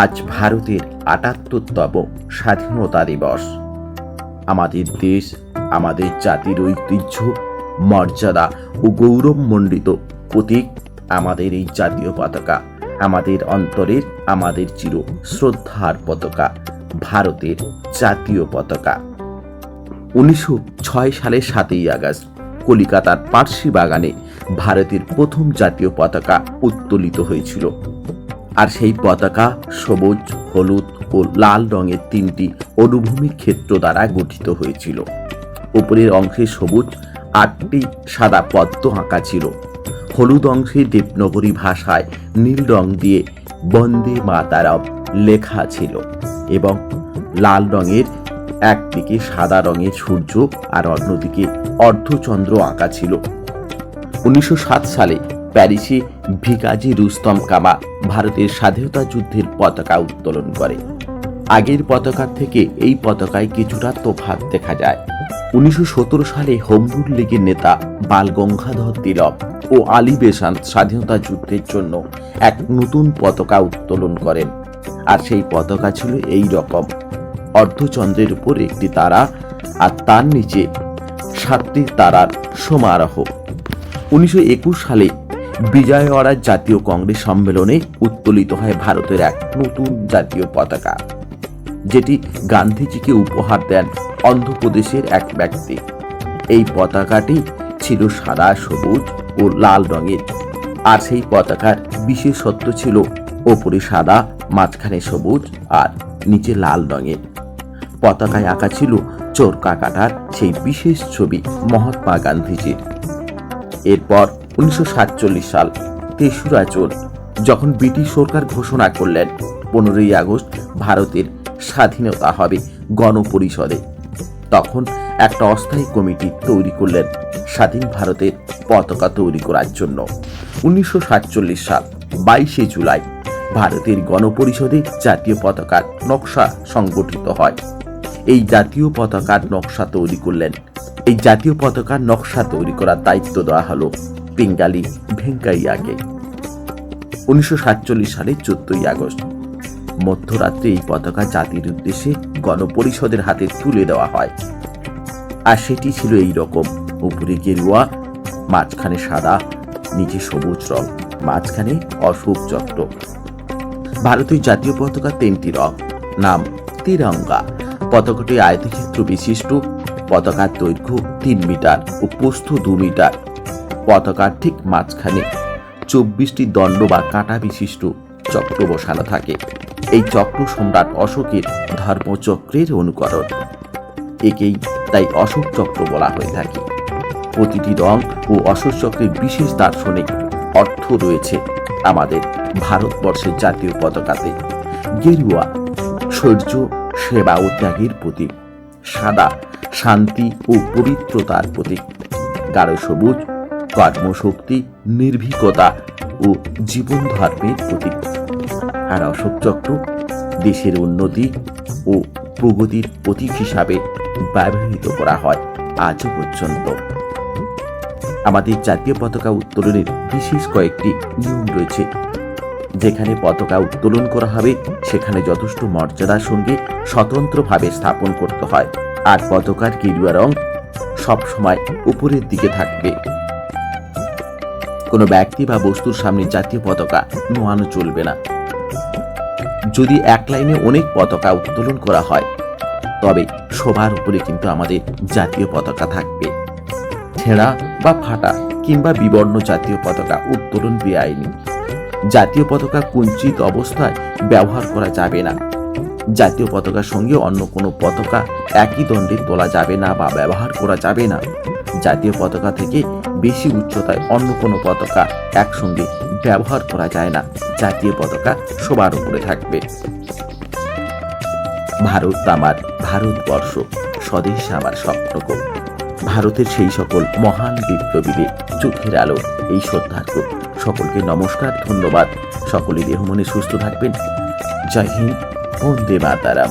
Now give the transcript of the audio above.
আজ ভারতের আটাত্তরতম স্বাধীনতা দিবস। আমাদের দেশ, আমাদের জাতির ঐতিহ্য, মর্যাদা ও গৌরবমণ্ডিত প্রতীক আমাদের এই জাতীয় পতাকা, আমাদের অন্তরের, আমাদের চির শ্রদ্ধার পতাকা, ভারতের জাতীয় পতাকা। উনিশশো ছয় সালের সাতই আগস্ট, কলিকাতার পার্সি বাগানে ভারতের প্রথম জাতীয় পতাকা উত্তোলিত হয়েছিল। আর সেই পতাকা সবুজ, হলুদ ও লাল রঙের তিনটি অনুভূমিক ক্ষেত্র দ্বারা গঠিত হয়েছিল। উপরের অংশে সবুজ, আটটি সাদা পদ্ম আঁকা ছিল। হলুদ অংশে দেবনগরী ভাষায় নীল রং দিয়ে বন্দে মাতারম লেখা ছিল এবং লাল রঙের একদিকে সাদা রঙের সূর্য আর অন্যদিকে অর্ধচন্দ্র আঁকা ছিল। উনিশশো সাত সালে প্যারিসে ভিকাজি রুস্তম কামা ভারতের স্বাধীনতা যুদ্ধের পতাকা উত্তোলন করে। আগের পতাকার থেকে এই পতাকায় কিছুটা তোফাত দেখা যায়। উনিশশো সতেরো সালে হোমরুল লীগের নেতা বাল গঙ্গাধর তিলক ও আলী বেসান্ত স্বাধীনতা যুদ্ধের জন্য এক নতুন পতাকা উত্তোলন করেন। আর সেই পতাকা ছিল এই রকম। অর্ধচন্দ্রের উপর একটি তারা আর তার নিচে সাতটি তারার সমারোহ। উনিশশো একুশ সালে বিজয়ওয়াড়া জাতীয় কংগ্রেস সম্মেলনে উত্তোলিত হয় ভারতের এক নতুন জাতীয় পতাকা, যেটি গান্ধীজিকে উপহার দেন অন্ধ্রপ্রদেশের এক ব্যক্তি। এই পতাকাটি ছিল সাদা, সবুজ ও লাল রঙের, আর সেই পতাকার বিশেষত্ব ছিল ওপরে সাদা, মাঝখানে সবুজ আর নিচে লাল রঙের। পতাকায় আঁকা ছিল চোরকা কাটার সেই বিশেষ ছবি মহাত্মা গান্ধীজির। এরপর উনিশশো সাতচল্লিশ সাল, তেসরা জুন, যখন ব্রিটিশ সরকার ঘোষণা করলেন পনেরোই আগস্ট ভারতের স্বাধীনতা হবে গণপরিষদে। তখন একটা অস্থায়ী কমিটি তৈরি করলেন স্বাধীন ভারতের পতাকা তৈরি করার জন্য। উনিশশো সাল, বাইশে জুলাই, ভারতের গণপরিষদে জাতীয় পতাকার নকশা সংগঠিত হয়। এই জাতীয় পতাকার নকশা তৈরি করলেন। এই জাতীয় পতাকার নকশা তৈরি করার দায়িত্ব দেওয়া হলো বেঙ্গালি ভেঙ্কাইয়াকে। উনিশশো সালে চোদ্দই আগস্ট, মধ্যরাত্রে এই পতাকা জাতির উদ্দেশ্যে গণপরিষদের হাতে তুলে দেওয়া হয়। আর সেটি ছিল এই রকম উপরে গেরুয়া, মাঝখানে সাদা, নিচে সবুজ রং, মাঝখানে অশোক চক্র। ভারতীয় জাতীয় পতাকা তিনটি রং, নাম তিরঙ্গা। পতাকাটি আয়তক্ষেত্র বিশিষ্ট, পতাকার দৈর্ঘ্য তিন মিটার ও প্রস্থ দু মিটার। পতাকার ঠিক মাঝখানে চব্বিশটি দণ্ড বা কাঁটা বিশিষ্ট চক্র বসানো থাকে। এই চক্র সম্রাট অশোকের ধর্মচক্রের অনুকরণ। একেই তাই অশোক চক্র বলা হয়ে থাকে। প্রতিটি রং ও অশোক চক্রের বিশেষ দার্শনিক অর্থ রয়েছে আমাদের ভারতবর্ষের জাতীয় পতাকাতে। গেরুয়া, শৌর্য, সেবা ও ত্যাগের প্রতীক। সাদা, শান্তি ও পবিত্রতার প্রতীক। গাঢ় সবুজ কর্মশক্তি, নির্ভীকতা ও জীবন ধর্মের প্রতীক। আর অশোক চক্র দেশের উন্নতি ও প্রগতির প্রতীক হিসাবে ব্যবহৃত করা হয় আজও পর্যন্ত। আমাদের জাতীয় পতাকা উত্তোলনের বিশেষ কয়েকটি নিয়ম রয়েছে। যেখানে পতাকা উত্তোলন করা হবে, সেখানে যথেষ্ট মর্যাদার সঙ্গে স্বতন্ত্রভাবে স্থাপন করতে হয়। আর পতাকার গেরুয়া রং সবসময় উপরের দিকে থাকবে। কোনো ব্যক্তি বা বস্তুর সামনে জাতীয় পতাকা নোয়ানো চলবে না। যদি এক লাইনে অনেক পতাকা উত্তোলন করা হয়, তবে সবার উপরে কিন্তু আমাদের জাতীয় পতাকা থাকবে। ছেঁড়া বা ফাটা কিংবা বিবর্ণ জাতীয় পতাকা উত্তোলন বেআইনি। জাতীয় পতাকা কুঞ্চিত অবস্থায় ব্যবহার করা যাবে না। জাতীয় পতাকার সঙ্গে অন্য কোনো পতাকা একই দণ্ডে তোলা যাবে না বা ব্যবহার করা যাবে না। জাতীয় পতাকা থেকে বেশি উচ্চতায় অন্য কোনো পতাকা একসঙ্গে ব্যবহার করা যায় না। জাতীয় পতাকা সবার উপরে থাকবে। ভারত আমার ভারতবর্ষ, স্বদেশ আমার স্বপ্নকম ভারতের সেই সকল মহান বিপ্লবীদের চোখের আলো, এই শ্রদ্ধার্ঘ সকলকে নমস্কার, ধন্যবাদ। সকলে দেহমনে সুস্থ থাকবেন। জয় হিন্দ, বন্দে মাতারাম।